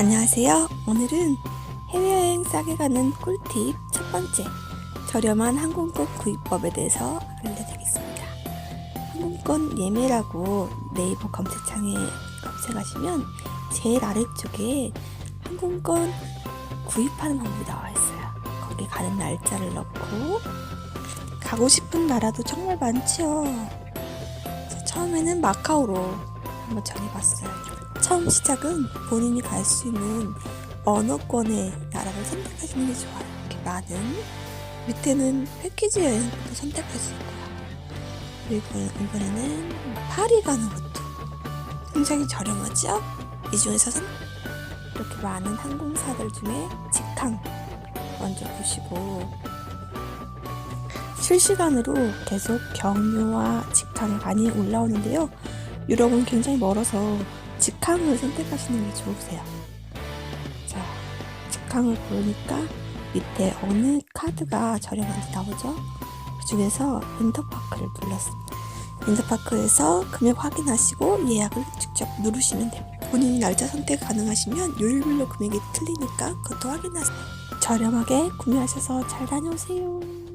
안녕하세요. 오늘은 해외여행 싸게 가는 꿀팁 첫 번째, 저렴한 항공권 구입법에 대해서 알려드리겠습니다. 항공권 예매라고 네이버 검색창에 검색하시면 제일 아래쪽에 항공권 구입하는 방법이 나와 있어요. 거기 가는 날짜를 넣고 가고 싶은 나라도 정말. 자, 처음에는 마카오로 한번 정해봤어요. 처음 시작은 본인이 갈 수 있는 언어권의 나라를 선택하시는 게 좋아요. 이렇게 많은 밑에는 패키지 여행도 선택할 수 있고요. 그리고 이번에는 파리 가는 것도 굉장히 저렴하죠? 이 중에서 선 이렇게 많은 항공사들 중에 직항 먼저 보시고 실시간으로 계속 경유와 직항이 많이 올라오는데요. 유럽은 굉장히 멀어서 직항을 선택하시는 게 좋으세요. 자, 직항을 보니까 밑에 어느 카드가 저렴한지 나오죠? 그 중에서 인터파크를 눌렀습니다. 인터파크에서 금액 확인하시고 예약을 직접 누르시면 됩니다. 본인 날짜 선택 가능하시면 요일별로 금액이 틀리니까 그것도 확인하세요. 저렴하게 구매하셔서 잘 다녀오세요.